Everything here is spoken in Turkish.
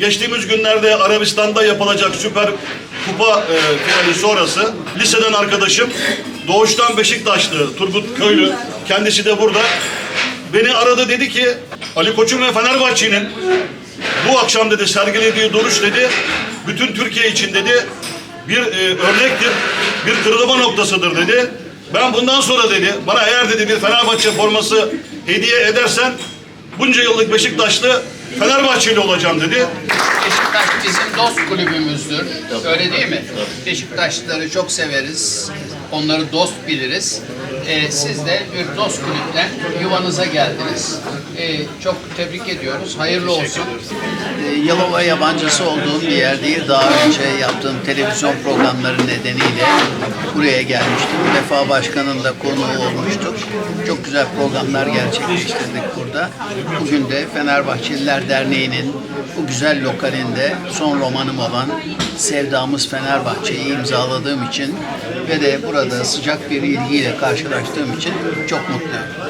geçtiğimiz günlerde Arabistan'da yapılacak Süper Kupa e, finali sonrası liseden arkadaşım Doğuştan Beşiktaşlı Turgut Köylü kendisi de burada beni aradı dedi ki Ali Koç'un ve Fenerbahçe'nin bu akşam dedi sergilediği duruş dedi bütün Türkiye için dedi bir e, örnektir, bir kırılma noktasıdır dedi. Ben bundan sonra dedi bana eğer dedi bir Fenerbahçe forması hediye edersen bunca yıllık Beşiktaşlı Fenerbahçeli olacağım dedi. Beşiktaş bizim dost kulübümüzdür. Öyle değil mi? Beşiktaşlıları çok severiz. Onları dost biliriz. Ee, siz de bir dost kulüpten yuvanıza geldiniz. Ee, çok tebrik ediyoruz. Hayırlı olsun. Ee, Yalova yabancısı olduğum bir yer değil. Daha önce yaptığım televizyon programları nedeniyle buraya gelmiştim. Vefa Başkan'ın da konuğu olmuştuk. Çok güzel programlar gerçekleştirdik burada. Bugün de Fenerbahçeliler Derneği'nin bu güzel lokalinde son romanım olan Sevdamız Fenerbahçe'yi imzaladığım için ve de burada sıcak bir ilgiyle karşılaştığım için çok mutluyum.